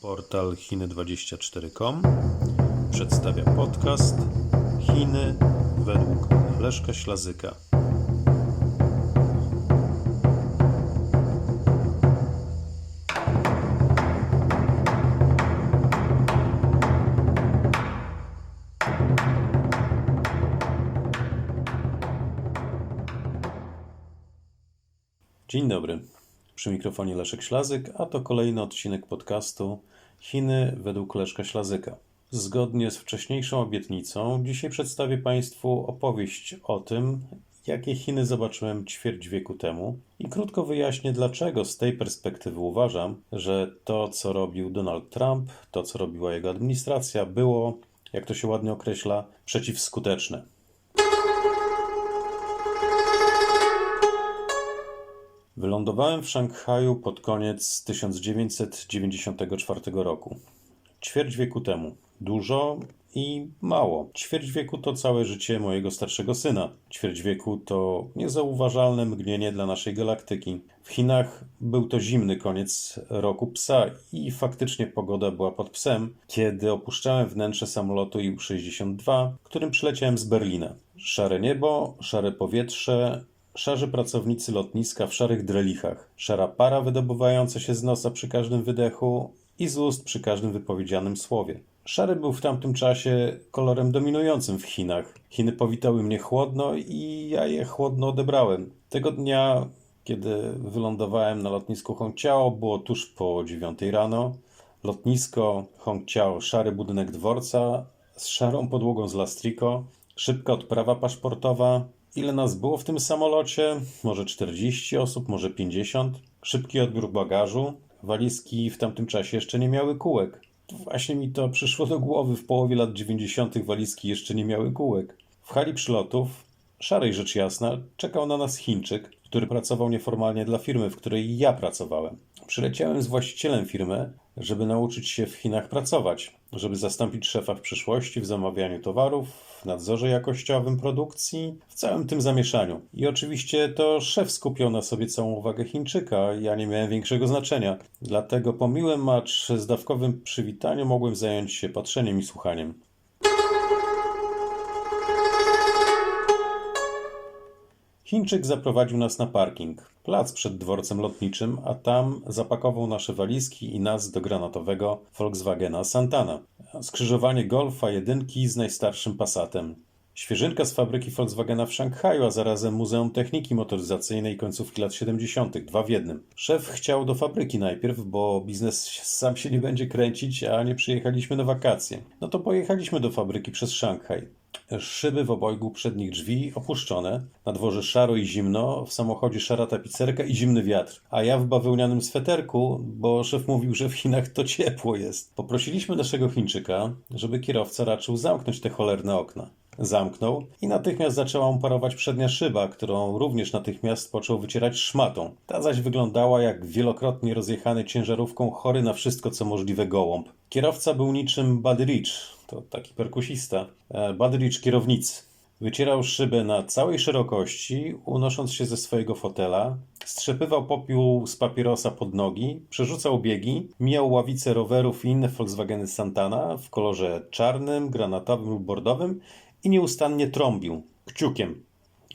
Portal Chiny24.com przedstawia podcast Chiny według Leszka Ślazyka. Dzień dobry. Przy mikrofonie Leszek Ślazyk, a to kolejny odcinek podcastu Chiny według Leszka Ślazyka. Zgodnie z wcześniejszą obietnicą, dzisiaj przedstawię Państwu opowieść o tym, jakie Chiny zobaczyłem ćwierć wieku temu i krótko wyjaśnię, dlaczego z tej perspektywy uważam, że to, co robił Donald Trump, to, co robiła jego administracja, było, jak to się ładnie określa, przeciwskuteczne. Wylądowałem w Szanghaju pod koniec 1994 roku. Ćwierć wieku temu. Dużo i mało. Ćwierć wieku to całe życie mojego starszego syna. Ćwierć wieku to niezauważalne mgnienie dla naszej galaktyki. W Chinach był to zimny koniec roku psa i faktycznie pogoda była pod psem, kiedy opuszczałem wnętrze samolotu IU-62, którym przyleciałem z Berlina. Szare niebo, szare powietrze, Szarzy pracownicy lotniska w szarych drelichach, szara para wydobywająca się z nosa przy każdym wydechu i z ust przy każdym wypowiedzianym słowie. Szary był w tamtym czasie kolorem dominującym w Chinach. Chiny powitały mnie chłodno i ja je chłodno odebrałem. Tego dnia, kiedy wylądowałem na lotnisku Hongqiao, było tuż po dziewiątej rano. Lotnisko Hongqiao, szary budynek dworca z szarą podłogą z lastriko, szybka odprawa paszportowa, Ile nas było w tym samolocie? Może 40 osób, może 50. Szybki odbiór bagażu. Walizki w tamtym czasie jeszcze nie miały kółek. Właśnie mi to przyszło do głowy. W połowie lat 90. walizki jeszcze nie miały kółek. W hali przylotów, szarej rzecz jasna, czekał na nas Chińczyk, który pracował nieformalnie dla firmy, w której ja pracowałem. Przyleciałem z właścicielem firmy, żeby nauczyć się w Chinach pracować, żeby zastąpić szefa w przyszłości w zamawianiu towarów, w nadzorze jakościowym produkcji, w całym tym zamieszaniu. I oczywiście to szef skupiał na sobie całą uwagę Chińczyka, ja nie miałem większego znaczenia. Dlatego po miłym, acz zdawkowym przywitaniu mogłem zająć się patrzeniem i słuchaniem. Chińczyk zaprowadził nas na parking, plac przed dworcem lotniczym, a tam zapakował nasze walizki i nas do granatowego Volkswagena Santana. Skrzyżowanie Golfa jedynki z najstarszym Passatem. Świeżynka z fabryki Volkswagena w Szanghaju, a zarazem Muzeum Techniki Motoryzacyjnej końcówki lat 70., dwa w jednym. Szef chciał do fabryki najpierw, bo biznes sam się nie będzie kręcić, a nie przyjechaliśmy na wakacje. No to pojechaliśmy do fabryki przez Szanghaj. Szyby w obojgu przednich drzwi opuszczone, na dworze szaro i zimno, w samochodzie szara tapicerka i zimny wiatr, a ja w bawełnianym sweterku, bo szef mówił, że w Chinach to ciepło jest. Poprosiliśmy naszego Chińczyka, żeby kierowca raczył zamknąć te cholerne okna. Zamknął i natychmiast zaczęła mu parować przednia szyba, którą również natychmiast począł wycierać szmatą. Ta zaś wyglądała jak wielokrotnie rozjechany ciężarówką chory na wszystko co możliwe gołąb. Kierowca był niczym Buddy Rich, to taki perkusista, e, Buddy Rich kierownicy. Wycierał szybę na całej szerokości, unosząc się ze swojego fotela, strzepywał popiół z papierosa pod nogi, przerzucał biegi, mijał ławice rowerów i inne Volkswageny Santana w kolorze czarnym, granatowym lub bordowym i nieustannie trąbił kciukiem.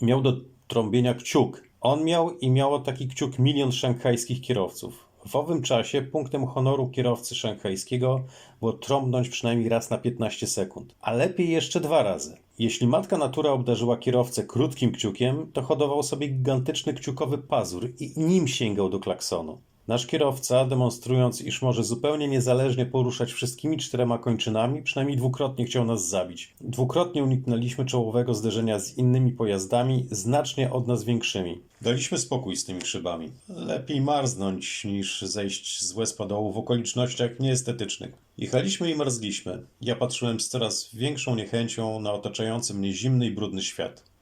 Miał do trąbienia kciuk. On miał i miało taki kciuk milion szanghajskich kierowców. W owym czasie punktem honoru kierowcy szanghajskiego było trąbnąć przynajmniej raz na 15 sekund, a lepiej jeszcze dwa razy. Jeśli matka natura obdarzyła kierowcę krótkim kciukiem, to hodował sobie gigantyczny kciukowy pazur i nim sięgał do klaksonu. Nasz kierowca, demonstrując, iż może zupełnie niezależnie poruszać wszystkimi czterema kończynami, przynajmniej dwukrotnie chciał nas zabić. Dwukrotnie uniknęliśmy czołowego zderzenia z innymi pojazdami, znacznie od nas większymi. Daliśmy spokój z tymi szybami. Lepiej marznąć, niż zejść z łez padołu w okolicznościach nieestetycznych. Jechaliśmy i marzliśmy. Ja patrzyłem z coraz większą niechęcią na otaczający mnie zimny i brudny świat.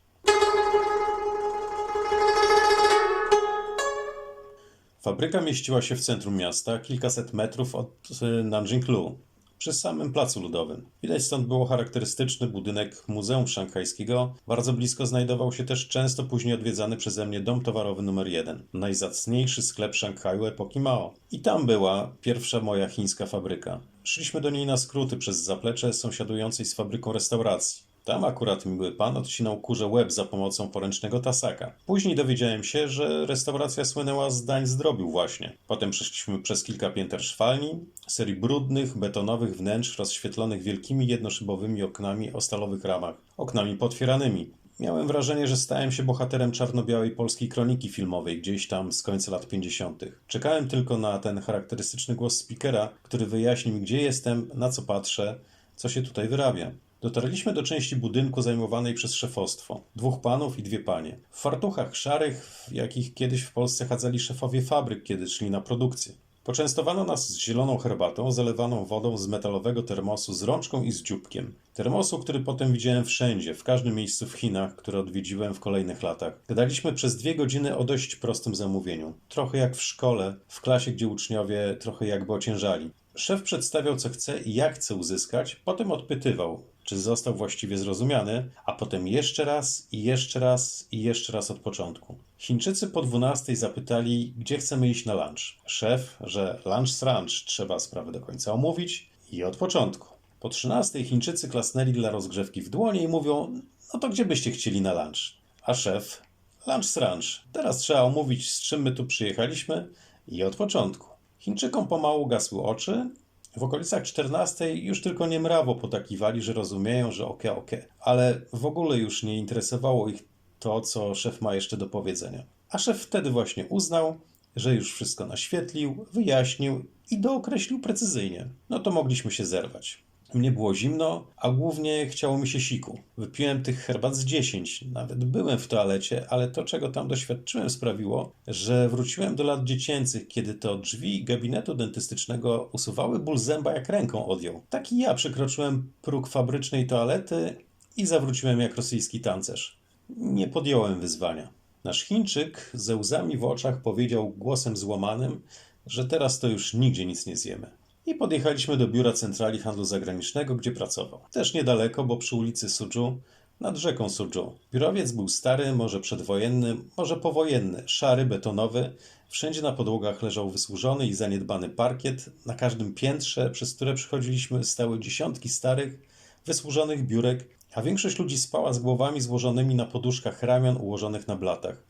Fabryka mieściła się w centrum miasta, kilkaset metrów od y, Nanjinglu. przy samym placu ludowym. Widać stąd było charakterystyczny budynek Muzeum Szanghajskiego. Bardzo blisko znajdował się też często później odwiedzany przeze mnie dom towarowy numer 1, najzacniejszy sklep Szanghaju epoki Mao. I tam była pierwsza moja chińska fabryka. Szliśmy do niej na skróty przez zaplecze sąsiadującej z fabryką restauracji. Tam akurat miły pan odcinał kurze łeb za pomocą poręcznego tasaka. Później dowiedziałem się, że restauracja słynęła z dań zdrobił właśnie. Potem przeszliśmy przez kilka pięter szwalni, serii brudnych, betonowych wnętrz rozświetlonych wielkimi jednoszybowymi oknami o stalowych ramach, oknami potwieranymi. Miałem wrażenie, że stałem się bohaterem czarno-białej polskiej kroniki filmowej gdzieś tam z końca lat 50. Czekałem tylko na ten charakterystyczny głos speakera, który wyjaśni mi, gdzie jestem, na co patrzę, co się tutaj wyrabia. Dotarliśmy do części budynku zajmowanej przez szefostwo. Dwóch panów i dwie panie. W fartuchach szarych, w jakich kiedyś w Polsce chadzali szefowie fabryk, kiedy szli na produkcję. Poczęstowano nas z zieloną herbatą, zalewaną wodą z metalowego termosu z rączką i z dzióbkiem. Termosu, który potem widziałem wszędzie, w każdym miejscu w Chinach, które odwiedziłem w kolejnych latach. Gadaliśmy przez dwie godziny o dość prostym zamówieniu. Trochę jak w szkole, w klasie, gdzie uczniowie trochę jakby ociężali. Szef przedstawiał, co chce i jak chce uzyskać, potem odpytywał, czy został właściwie zrozumiany, a potem jeszcze raz i jeszcze raz i jeszcze raz od początku. Chińczycy po dwunastej zapytali, gdzie chcemy iść na lunch. Szef, że lunch z trzeba sprawę do końca omówić i od początku. Po trzynastej Chińczycy klasnęli dla rozgrzewki w dłonie i mówią, no to gdzie byście chcieli na lunch? A szef, lunch z. Teraz trzeba omówić, z czym my tu przyjechaliśmy i od początku. Chińczykom pomału gasły oczy. W okolicach 14 już tylko niemrawo potakiwali, że rozumieją, że oke, oke, ale w ogóle już nie interesowało ich to, co szef ma jeszcze do powiedzenia. A szef wtedy właśnie uznał, że już wszystko naświetlił, wyjaśnił i dookreślił precyzyjnie. No to mogliśmy się zerwać. Mnie było zimno, a głównie chciało mi się siku. Wypiłem tych herbat z 10, nawet byłem w toalecie, ale to, czego tam doświadczyłem, sprawiło, że wróciłem do lat dziecięcych, kiedy to drzwi gabinetu dentystycznego usuwały ból zęba jak ręką odjął. Tak i ja przekroczyłem próg fabrycznej toalety i zawróciłem jak rosyjski tancerz. Nie podjąłem wyzwania. Nasz Chińczyk ze łzami w oczach powiedział głosem złamanym, że teraz to już nigdzie nic nie zjemy i podjechaliśmy do biura centrali handlu zagranicznego, gdzie pracował. Też niedaleko, bo przy ulicy Sudżu, nad rzeką Sudżu. Biurowiec był stary, może przedwojenny, może powojenny, szary, betonowy. Wszędzie na podłogach leżał wysłużony i zaniedbany parkiet. Na każdym piętrze, przez które przychodziliśmy, stały dziesiątki starych, wysłużonych biurek, a większość ludzi spała z głowami złożonymi na poduszkach ramion ułożonych na blatach.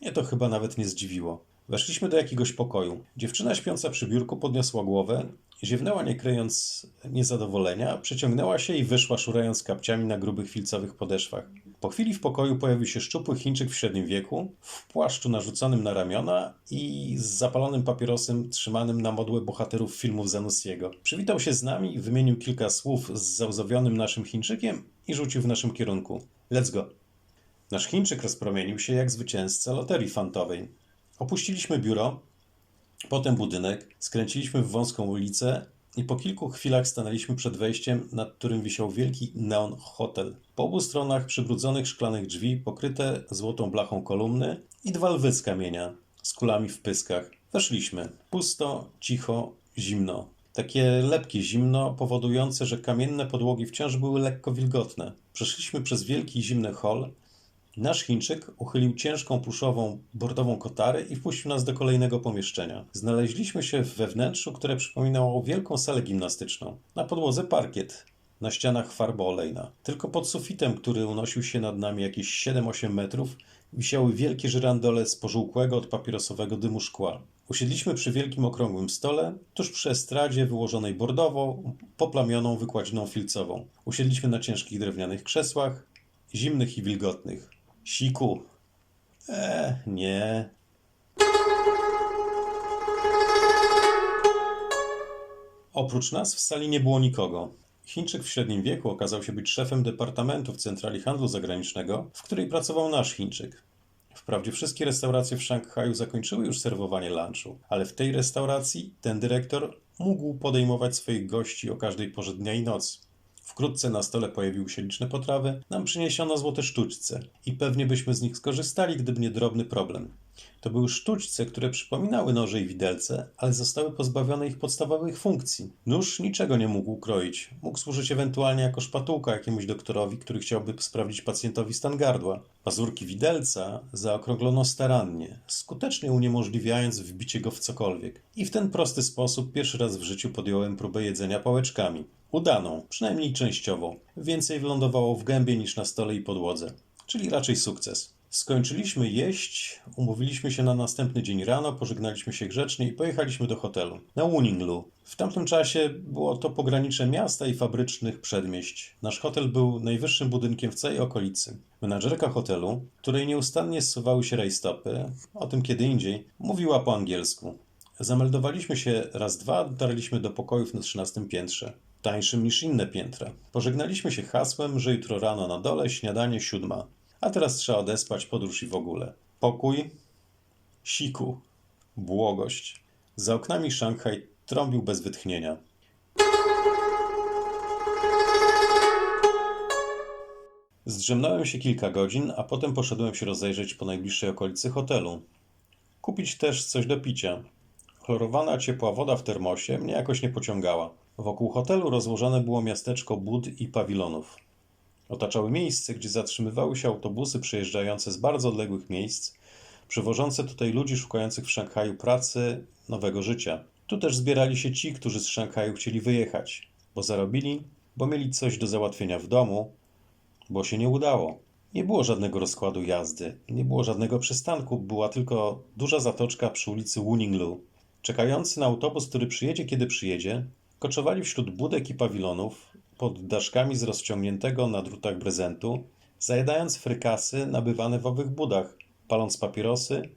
Mnie to chyba nawet nie zdziwiło. Weszliśmy do jakiegoś pokoju. Dziewczyna śpiąca przy biurku podniosła głowę, ziewnęła nie kryjąc niezadowolenia, przeciągnęła się i wyszła szurając kapciami na grubych filcowych podeszwach. Po chwili w pokoju pojawił się szczupły Chińczyk w średnim wieku, w płaszczu narzuconym na ramiona i z zapalonym papierosem trzymanym na modłę bohaterów filmów Zanussiego. Przywitał się z nami, wymienił kilka słów z załzowionym naszym Chińczykiem i rzucił w naszym kierunku. Let's go. Nasz Chińczyk rozpromienił się jak zwycięzca loterii fantowej. Opuściliśmy biuro, potem budynek, skręciliśmy w wąską ulicę i po kilku chwilach stanęliśmy przed wejściem, nad którym wisiał wielki neon hotel. Po obu stronach przybrudzonych szklanych drzwi, pokryte złotą blachą kolumny i dwa lwy z kamienia z kulami w pyskach. Weszliśmy. Pusto, cicho, zimno. Takie lepkie zimno, powodujące, że kamienne podłogi wciąż były lekko wilgotne. Przeszliśmy przez wielki zimny hol, Nasz Chińczyk uchylił ciężką pluszową bordową kotarę i wpuścił nas do kolejnego pomieszczenia. Znaleźliśmy się we wnętrzu, które przypominało wielką salę gimnastyczną. Na podłodze parkiet, na ścianach farba olejna. Tylko pod sufitem, który unosił się nad nami jakieś 7-8 metrów, wisiały wielkie żyrandole z pożółkłego od papierosowego dymu szkła. Usiedliśmy przy wielkim okrągłym stole, tuż przy estradzie wyłożonej bordowo, poplamioną wykładziną filcową. Usiedliśmy na ciężkich drewnianych krzesłach, zimnych i wilgotnych. Siku. E, nie. Oprócz nas w sali nie było nikogo. Chińczyk w średnim wieku okazał się być szefem departamentu w centrali handlu zagranicznego, w której pracował nasz Chińczyk. Wprawdzie wszystkie restauracje w Szanghaju zakończyły już serwowanie lunchu, ale w tej restauracji ten dyrektor mógł podejmować swoich gości o każdej porze dnia i nocy. Wkrótce na stole pojawiły się liczne potrawy, nam przyniesiono złote sztućce i pewnie byśmy z nich skorzystali, gdyby nie drobny problem. To były sztućce, które przypominały noże i widelce, ale zostały pozbawione ich podstawowych funkcji. Nóż niczego nie mógł ukroić. Mógł służyć ewentualnie jako szpatułka jakiemuś doktorowi, który chciałby sprawdzić pacjentowi stan gardła. Pazurki widelca zaokrąglono starannie, skutecznie uniemożliwiając wbicie go w cokolwiek. I w ten prosty sposób pierwszy raz w życiu podjąłem próbę jedzenia pałeczkami. Udaną, przynajmniej częściowo. Więcej wylądowało w gębie niż na stole i podłodze. Czyli raczej sukces. Skończyliśmy jeść, umówiliśmy się na następny dzień rano, pożegnaliśmy się grzecznie i pojechaliśmy do hotelu na Wuninglu. W tamtym czasie było to pogranicze miasta i fabrycznych przedmieść. Nasz hotel był najwyższym budynkiem w całej okolicy. Menadżerka hotelu, której nieustannie zsuwały się rajstopy, o tym kiedy indziej, mówiła po angielsku. Zameldowaliśmy się raz dwa, dotarliśmy do pokojów na 13 piętrze tańszym niż inne piętra. Pożegnaliśmy się hasłem, że jutro rano na dole śniadanie siódma, a teraz trzeba odespać podróż i w ogóle. Pokój, siku, błogość. Za oknami Szanghaj trąbił bez wytchnienia. Zdrzemnąłem się kilka godzin, a potem poszedłem się rozejrzeć po najbliższej okolicy hotelu. Kupić też coś do picia. Chlorowana ciepła woda w termosie mnie jakoś nie pociągała. Wokół hotelu rozłożone było miasteczko bud i pawilonów. Otaczały miejsce, gdzie zatrzymywały się autobusy przejeżdżające z bardzo odległych miejsc, przywożące tutaj ludzi szukających w Szanghaju pracy, nowego życia. Tu też zbierali się ci, którzy z Szanghaju chcieli wyjechać, bo zarobili, bo mieli coś do załatwienia w domu, bo się nie udało. Nie było żadnego rozkładu jazdy, nie było żadnego przystanku, była tylko duża zatoczka przy ulicy Wuninglu. Czekający na autobus, który przyjedzie, kiedy przyjedzie, koczowali wśród budek i pawilonów, pod daszkami z rozciągniętego na drutach prezentu, zajadając frykasy nabywane w owych budach, paląc papierosy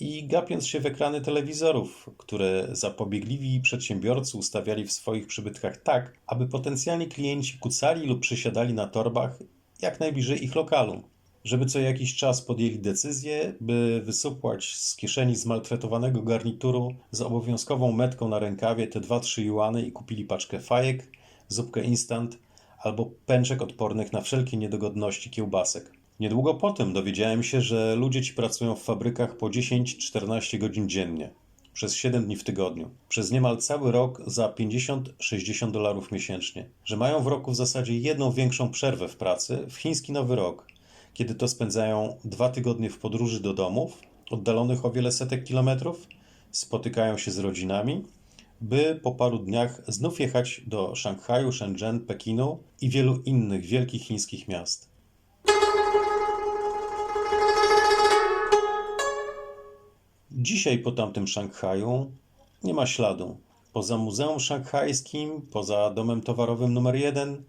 i gapiąc się w ekrany telewizorów, które zapobiegliwi przedsiębiorcy ustawiali w swoich przybytkach tak, aby potencjalni klienci kucali lub przysiadali na torbach jak najbliżej ich lokalu, żeby co jakiś czas podjęli decyzję, by wysupłać z kieszeni zmaltretowanego garnituru z obowiązkową metką na rękawie te 2-3 juany i kupili paczkę fajek, zupkę instant albo pęczek odpornych na wszelkie niedogodności kiełbasek. Niedługo potem dowiedziałem się, że ludzie ci pracują w fabrykach po 10-14 godzin dziennie, przez 7 dni w tygodniu, przez niemal cały rok za 50-60 dolarów miesięcznie, że mają w roku w zasadzie jedną większą przerwę w pracy w chiński Nowy Rok, kiedy to spędzają dwa tygodnie w podróży do domów, oddalonych o wiele setek kilometrów, spotykają się z rodzinami, by po paru dniach znów jechać do Szanghaju, Shenzhen, Pekinu i wielu innych wielkich chińskich miast. Dzisiaj po tamtym Szanghaju nie ma śladu. Poza Muzeum Szanghajskim, poza domem towarowym numer 1,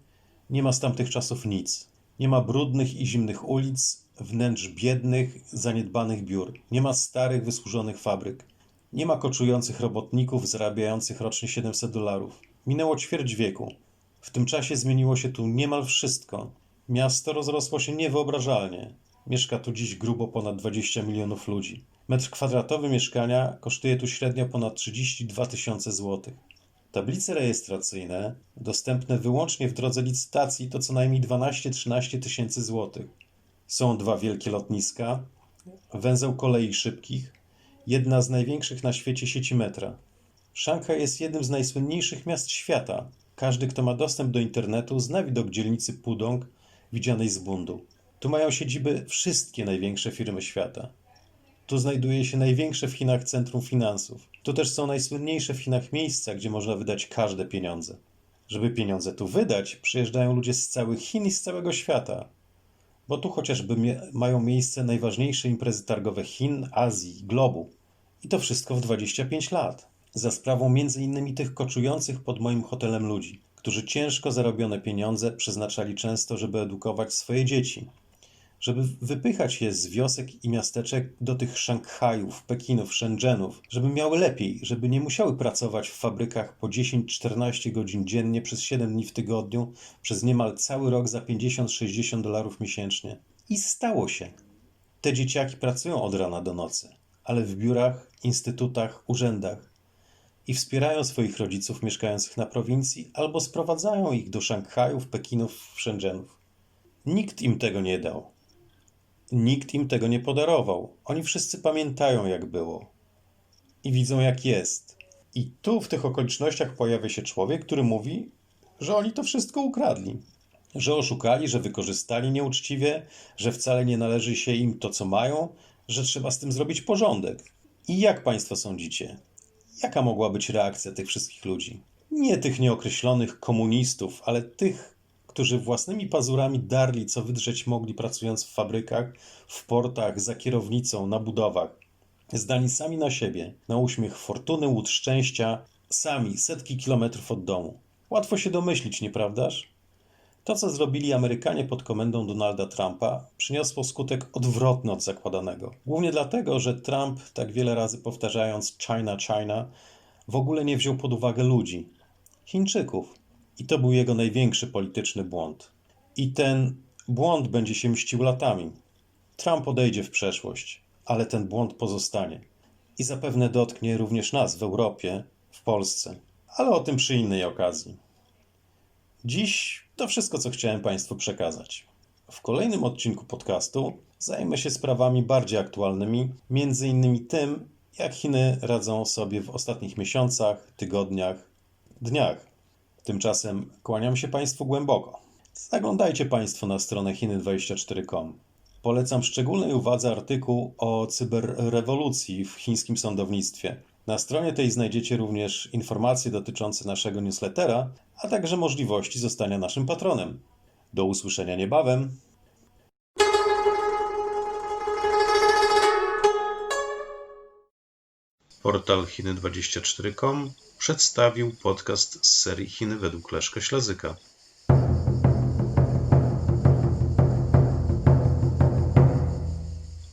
nie ma z tamtych czasów nic. Nie ma brudnych i zimnych ulic, wnętrz biednych, zaniedbanych biur. Nie ma starych, wysłużonych fabryk. Nie ma koczujących robotników zarabiających rocznie 700 dolarów. Minęło ćwierć wieku. W tym czasie zmieniło się tu niemal wszystko. Miasto rozrosło się niewyobrażalnie. Mieszka tu dziś grubo ponad 20 milionów ludzi. Metr kwadratowy mieszkania kosztuje tu średnio ponad 32 tysiące złotych. Tablice rejestracyjne, dostępne wyłącznie w drodze licytacji, to co najmniej 12-13 tysięcy złotych. Są dwa wielkie lotniska, węzeł kolei szybkich, jedna z największych na świecie sieci metra. Szanghaj jest jednym z najsłynniejszych miast świata. Każdy, kto ma dostęp do internetu, zna widok dzielnicy Pudong, widzianej z bundu. Tu mają siedziby wszystkie największe firmy świata. Tu znajduje się największe w Chinach centrum finansów. Tu też są najsłynniejsze w Chinach miejsca, gdzie można wydać każde pieniądze. Żeby pieniądze tu wydać, przyjeżdżają ludzie z całych Chin i z całego świata. Bo tu chociażby mają miejsce najważniejsze imprezy targowe Chin, Azji, globu. I to wszystko w 25 lat. Za sprawą innymi tych koczujących pod moim hotelem ludzi, którzy ciężko zarobione pieniądze przeznaczali często, żeby edukować swoje dzieci, żeby wypychać je z wiosek i miasteczek do tych Szanghajów, Pekinów, Shenzhenów, żeby miały lepiej, żeby nie musiały pracować w fabrykach po 10-14 godzin dziennie przez 7 dni w tygodniu, przez niemal cały rok za 50-60 dolarów miesięcznie. I stało się. Te dzieciaki pracują od rana do nocy, ale w biurach, instytutach, urzędach i wspierają swoich rodziców mieszkających na prowincji albo sprowadzają ich do Szanghajów, Pekinów, Shenzhenów. Nikt im tego nie dał. Nikt im tego nie podarował. Oni wszyscy pamiętają, jak było. I widzą, jak jest. I tu, w tych okolicznościach, pojawia się człowiek, który mówi, że oni to wszystko ukradli. Że oszukali, że wykorzystali nieuczciwie, że wcale nie należy się im to, co mają, że trzeba z tym zrobić porządek. I jak Państwo sądzicie? Jaka mogła być reakcja tych wszystkich ludzi? Nie tych nieokreślonych komunistów, ale tych, którzy własnymi pazurami darli, co wydrzeć mogli pracując w fabrykach, w portach, za kierownicą, na budowach. Zdani sami na siebie, na uśmiech fortuny, łód szczęścia, sami, setki kilometrów od domu. Łatwo się domyślić, nieprawdaż? To, co zrobili Amerykanie pod komendą Donalda Trumpa, przyniosło skutek odwrotny od zakładanego. Głównie dlatego, że Trump, tak wiele razy powtarzając China, China, w ogóle nie wziął pod uwagę ludzi Chińczyków. I to był jego największy polityczny błąd. I ten błąd będzie się mścił latami. Trump odejdzie w przeszłość, ale ten błąd pozostanie. I zapewne dotknie również nas w Europie, w Polsce. Ale o tym przy innej okazji. Dziś to wszystko, co chciałem Państwu przekazać. W kolejnym odcinku podcastu zajmę się sprawami bardziej aktualnymi, między innymi tym, jak Chiny radzą sobie w ostatnich miesiącach, tygodniach, dniach. Tymczasem kłaniam się Państwu głęboko. Zaglądajcie Państwo na stronę chiny24.com. Polecam szczególnej uwadze artykuł o cyberrewolucji w chińskim sądownictwie. Na stronie tej znajdziecie również informacje dotyczące naszego newslettera, a także możliwości zostania naszym patronem. Do usłyszenia niebawem. Portal Chiny24.com przedstawił podcast z serii Chiny według Leszka Ślezyka.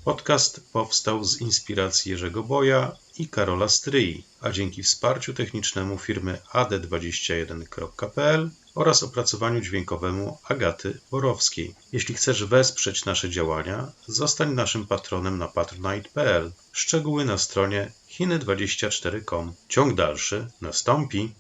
Podcast powstał z inspiracji Jerzego Boja i Karola Stryi, a dzięki wsparciu technicznemu firmy ad21.pl oraz opracowaniu dźwiękowemu Agaty Borowskiej. Jeśli chcesz wesprzeć nasze działania, zostań naszym patronem na patronite.pl. Szczegóły na stronie chiny24.com. Ciąg dalszy nastąpi.